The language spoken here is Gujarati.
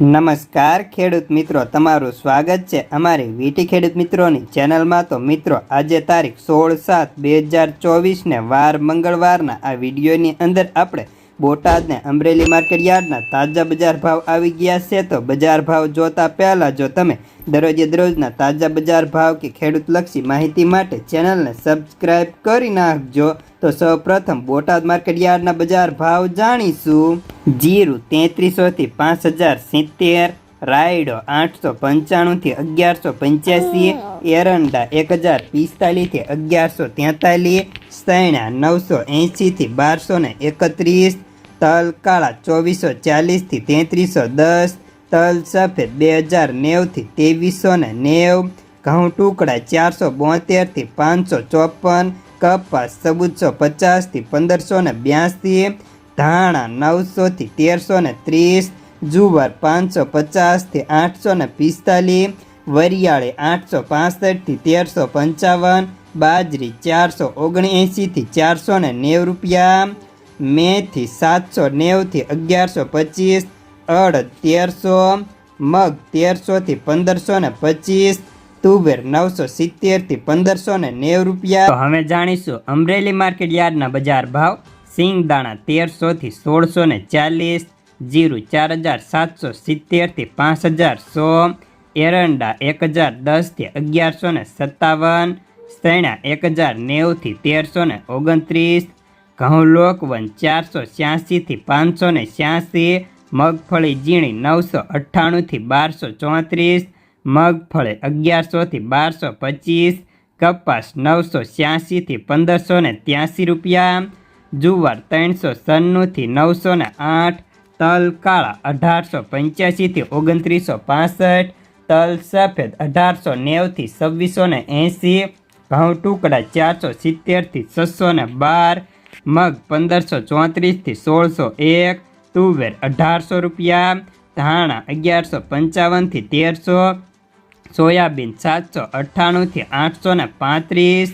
નમસ્કાર, ખેડૂત મિત્રો. તમારું સ્વાગત છે અમારી વીટી ખેડૂત મિત્રોની ચેનલમાં. તો મિત્રો, આજે તારીખ સોળ સાત બે હજાર ચોવીસને વાર મંગળવારના આ વિડીયોની અંદર આપણે બોટાદને અમરેલી માર્કેટ યાર્ડના તાજા બજાર ભાવ આવી ગયા છે તો બજાર ભાવ જોતા પહેલાં જો તમે દરરોજે દરરોજના તાજા બજાર ભાવ કે ખેડૂતલક્ષી માહિતી માટે ચેનલને સબસ્ક્રાઇબ કરી નાખજો. તો સૌપ્રથમ બોટાદ માર્કેટ યાર્ડના બજાર ભાવ જાણીશું. જીરું તેત્રીસોથી પાંચ હજાર સિત્તેર રાયડો આઠસો પંચાણુંથી અગિયારસો પંચ્યાસી એરંડા એક હજાર પિસ્તાલીસથી અગિયારસો તેતાલીસ સૈણા નવસો એંશીથી બારસો ને એકત્રીસ તલ કાળા ચોવીસો ચાલીસથી તેત્રીસો દસ, તલ સફેદ બે હજાર નેવથી ત્રેવીસો ને નેવ, ઘઉં ટુકડા ચારસો બોતેરથી પાંચસો ચોપન, કપાસ ચૌદસો પચાસથી પંદરસો ને બ્યાસી ધાણા નવસોથી તેરસો ને ત્રીસ, જુવાર પાંચસો પચાસથી આઠસો ને પિસ્તાલીસ, વરિયાળી આઠસો પાસઠથી તેરસો પંચાવન, બાજરી ચારસો ઓગણએંશીથી ચારસો ને નેવ રૂપિયા મેથી સાતસો નેવથી અગિયારસો પચીસ અડ તેરસો, મગ તેરસોથી પંદરસો ને પચીસ, તુવેર નવસો સિત્તેરથી પંદરસો ને નેવ રૂપિયા. હવે જાણીશું, અમરેલી માર્કેટ યાર્ડના બજાર ભાવ સિંગદાણા તેરસોથી સોળસો ને ચાલીસ, જીરું ચાર હજાર સાતસો સિત્તેરથી પાંચ હજાર સો, એરંડા એક હજાર દસથી અગિયારસો ને સત્તાવન સૈણા એક હજાર નેવથી તેરસો ને ઓગણત્રીસ ઘઉં લોકવન ચારસો છ્યાસીથી પાંચસો ને છ્યાસી, મગફળી ઝીણી નવસો અઠ્ઠાણુંથી બારસો ચોત્રીસ, મગફળી અગિયારસોથી બારસો પચીસ, કપાસ નવસો છ્યાસીથી પંદરસો ને ત્યાંસી રૂપિયા, જુવાર ત્રણસો સન્નુંથી નવસો ને આઠ, તલ કાળા અઢારસો પંચ્યાસીથી ઓગણત્રીસો પાસઠ, તલ સફેદ અઢારસો નેવથી છવ્વીસો ને એંસી, ઘઉં ટુકડા ચારસો સિત્તેરથી છસો ને બાર મગ પંદરસો ચોત્રીસથી સોળસો એક, તુવેર અઢારસો રૂપિયા, ધાણા અગિયારસો પંચાવનથી તેરસો, સોયાબીન સાતસો અઠ્ઠાણુંથી આઠસો ને પાંત્રીસ